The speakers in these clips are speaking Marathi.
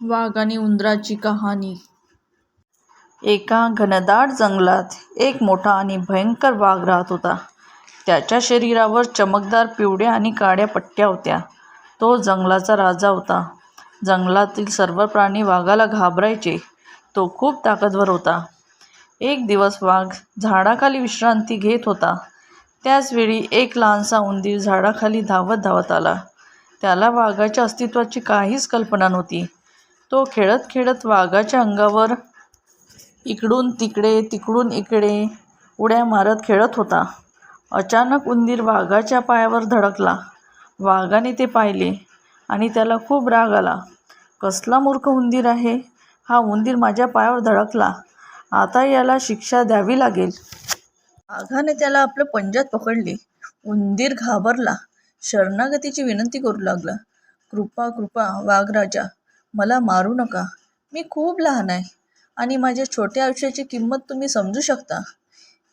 वाघ आणि उंदराची कहाणी एका घनदाट जंगलात एक मोठा आणि भयंकर वाघ राहत होता. त्याच्या शरीरावर चमकदार पिवळ्या आणि काळ्या पट्ट्या होत्या. तो जंगलाचा राजा होता. जंगलातील सर्व प्राणी वाघाला घाबरायचे. तो खूप ताकदवर होता. एक दिवस वाघ झाडाखाली विश्रांती घेत होता. त्याचवेळी एक लहानसा उंदीर झाडाखाली धावत धावत आला. त्याला वाघाच्या अस्तित्वाची काहीच कल्पना नव्हती. तो खेळत खेळत वाघाच्या अंगावर इकडून तिकडे तिकडून इकडे उड्या मारत खेळत होता. अचानक उंदीर वाघाच्या पायावर धडकला. वाघाने ते पाहिले आणि त्याला खूप राग आला. कसला मूर्ख उंदीर आहे हा उंदीर माझ्या पायावर धडकला. आता याला शिक्षा द्यावी लागेल. वाघाने त्याला आपल्या पंजात पकडले. उंदीर घाबरला. शरणागतीची विनंती करू लागला. कृपा कृपा वाघराजा मला मारू नका. मी खूप लहान आहे आणि माझ्या छोट्या आयुष्याची किंमत तुम्ही समजू शकता.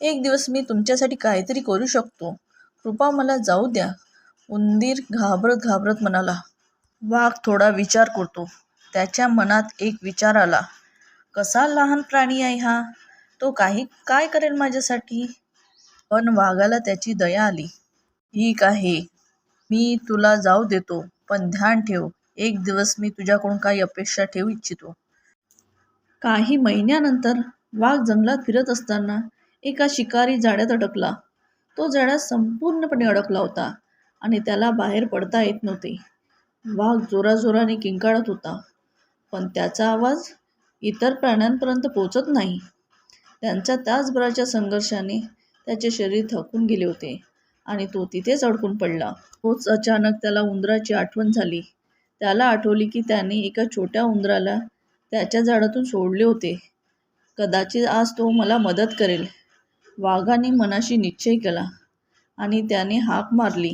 एक दिवस मी तुमच्यासाठी काहीतरी करू शकतो. कृपा मला जाऊ द्या. उंदीर घाबरत घाबरत म्हणाला. वाघ थोडा विचार करतो. त्याच्या मनात एक विचार आला. कसा लहान प्राणी आहे हा. तो काही काय करेल माझ्यासाठी. पण वाघाला त्याची दया आली. ठीक आहे. मी तुला जाऊ देतो. पण ध्यान ठेव एक दिवस मी तुझ्याकडून काही अपेक्षा ठेवू इच्छितो. काही महिन्यानंतर वाघ जंगलात फिरत असताना एका शिकारी जाळ्यात अडकला. तो जाळ्यात संपूर्णपणे अडकला होता आणि त्याला बाहेर पडता येत नव्हते. वाघ जोराजोराने किंकाळत होता. पण त्याचा आवाज इतर प्राण्यांपर्यंत पोचत नाही. त्यांच्या तासभराच्या संघर्षाने त्याचे शरीर थकून गेले होते आणि तो तिथेच अडकून पडला. तोच अचानक त्याला उंदराची आठवण झाली. त्याला आठवली की त्याने एका छोट्या उंदराला त्याच्या झाडातून सोडले होते. कदाचित आज तो मला मदत करेल. वाघाने मनाशी निश्चय केला आणि त्याने हाक मारली.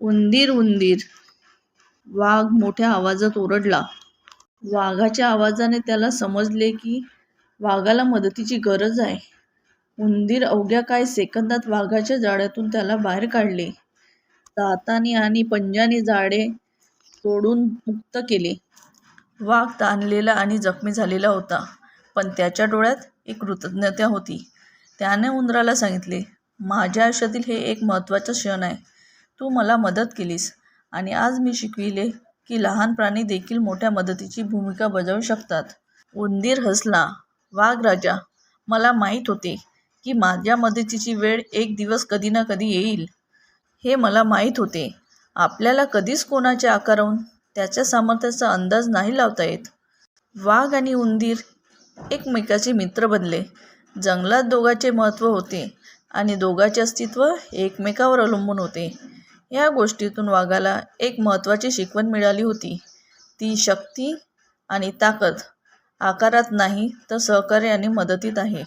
उंदीर उंदीर. वाघ मोठ्या आवाजात ओरडला. वाघाच्या आवाजाने त्याला समजले की वाघाला मदतीची गरज आहे. उंदीर अवघ्या काही सेकंदात वाघाच्या जाळ्यातून त्याला बाहेर काढले. दाताने आणि पंजाने जाळे तोडून मुक्त केले. वाघ ताणलेला आणि जखमी झालेला होता. पण त्याच्या डोळ्यात एक कृतज्ञता होती. त्याने उंदराला सांगितले, माझ्या आयुष्यातील हे एक महत्त्वाचं क्षण आहे. तू मला मदत केलीस आणि आज मी शिकविले की लहान प्राणी देखील मोठ्या मदतीची भूमिका बजावू शकतात. उंदीर हसला. वाघ राजा मला माहीत होते की माझ्या मदतीची वेळ एक दिवस कधी ना कधी येईल. हे मला माहीत होते. आपल्याला कधीच कोणाच्या आकाराहून त्याच्या सामर्थ्याचा अंदाज नाही लावता येत. वाघ आणि उंदीर एकमेकाचे मित्र बनले. जंगलात दोघाचे महत्त्व होते आणि दोघाचे अस्तित्व एकमेकावर अवलंबून होते. या गोष्टीतून वाघाला एक महत्त्वाची शिकवण मिळाली होती. ती शक्ती आणि ताकद आकारात नाही तर सहकार्य आणि मदतीत आहे.